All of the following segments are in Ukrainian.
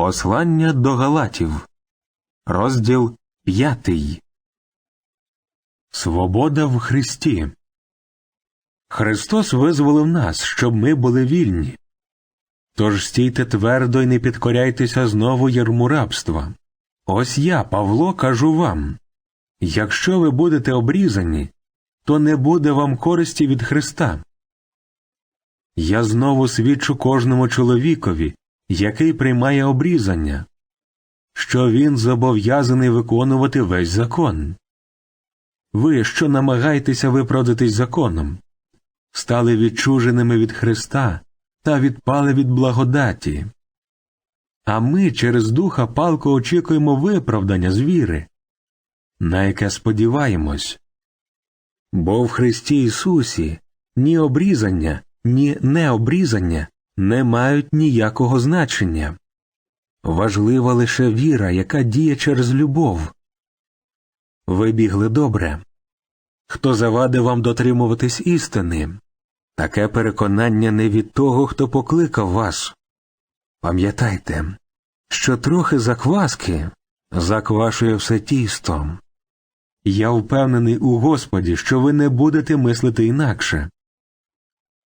Послання до Галатів, розділ п'ятий. Свобода в Христі. Христос визволив нас, щоб ми були вільні. Тож стійте твердо і не підкоряйтеся знову ярму рабства. Ось я, Павло, кажу вам якщо ви будете обрізані, то не буде вам користі від Христа. Я знову свідчу кожному чоловікові, який приймає обрізання, що він зобов'язаний виконувати весь закон. Ви, що намагаєтеся виправдатись законом, стали відчуженими від Христа та відпали від благодаті. А ми через духа палко очікуємо виправдання з віри, на яке сподіваємось. Бо в Христі Ісусі ні обрізання, ні необрізання не мають ніякого значення. Важлива лише віра, яка діє через любов. Ви бігли добре. Хто завадив вам дотримуватись істини? Таке переконання не від того, хто покликав вас. Пам'ятайте, що трохи закваски заквашує все тісто. Я впевнений у Господі, що ви не будете мислити інакше.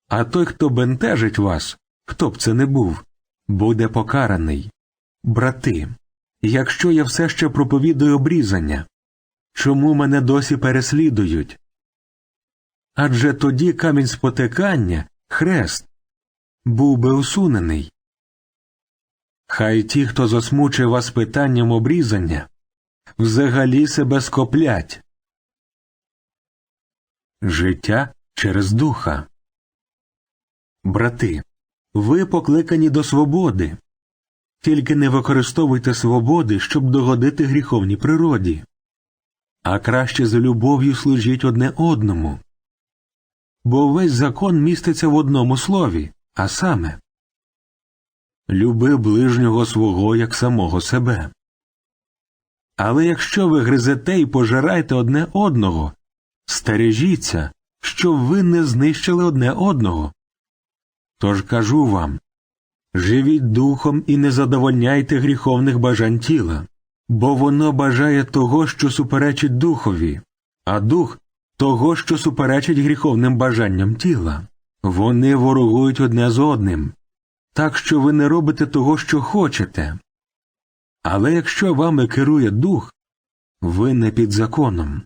А той, хто бентежить вас, хто б це не був, буде покараний. Брати, якщо я все ще проповідую обрізання, чому мене досі переслідують? Адже тоді камінь спотикання, хрест, був би усунений. Хай ті, хто засмучує вас питанням обрізання, взагалі себе скоплять. Життя через духа. Брати, ви покликані до свободи. Тільки не використовуйте свободи, щоб догодити гріховній природі, а краще за любов'ю служіть одне одному. Бо весь закон міститься в одному слові, а саме Люби ближнього свого як самого себе. Але якщо ви гризете і пожираєте одне одного, стережіться, щоб ви не знищили одне одного. Тож кажу вам живіть духом і не задовольняйте гріховних бажань тіла, бо воно бажає того, що суперечить духові, а дух того, що суперечить гріховним бажанням тіла. Вони ворогують одне з одним, так що ви не робите того, що хочете. Але якщо вами керує дух, ви не під законом.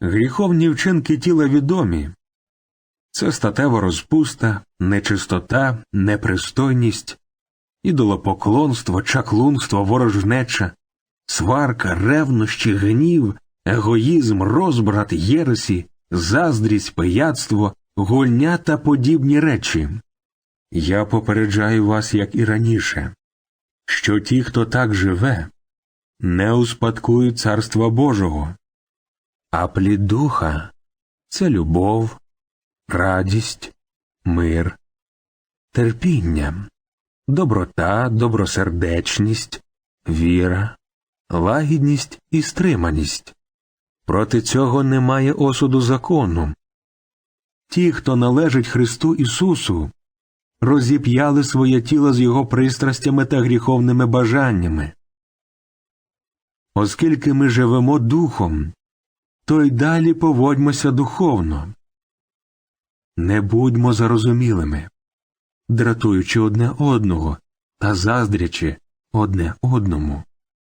Гріховні вчинки тіла відомі це статева розпуста, нечистота, непристойність, ідолопоклонство, чаклунство, ворожнеча, сварка, ревнощі, гнів, егоїзм, розбрат, єресі, заздрість, пияцтво, гульня та подібні речі. Я попереджаю вас, як і раніше, що ті, хто так живе, не успадкують Царства Божого, а плід духа це любов, радість, мир, терпіння, доброта, добросердечність, віра, лагідність і стриманість. Проти цього немає осуду закону. Ті, хто належить Христу Ісусу, розіп'яли своє тіло з його пристрастями та гріховними бажаннями. Оскільки ми живемо духом, то й далі поводьмося духовно. Не будьмо зарозумілими, дратуючи одне одного та заздрячи одне одному.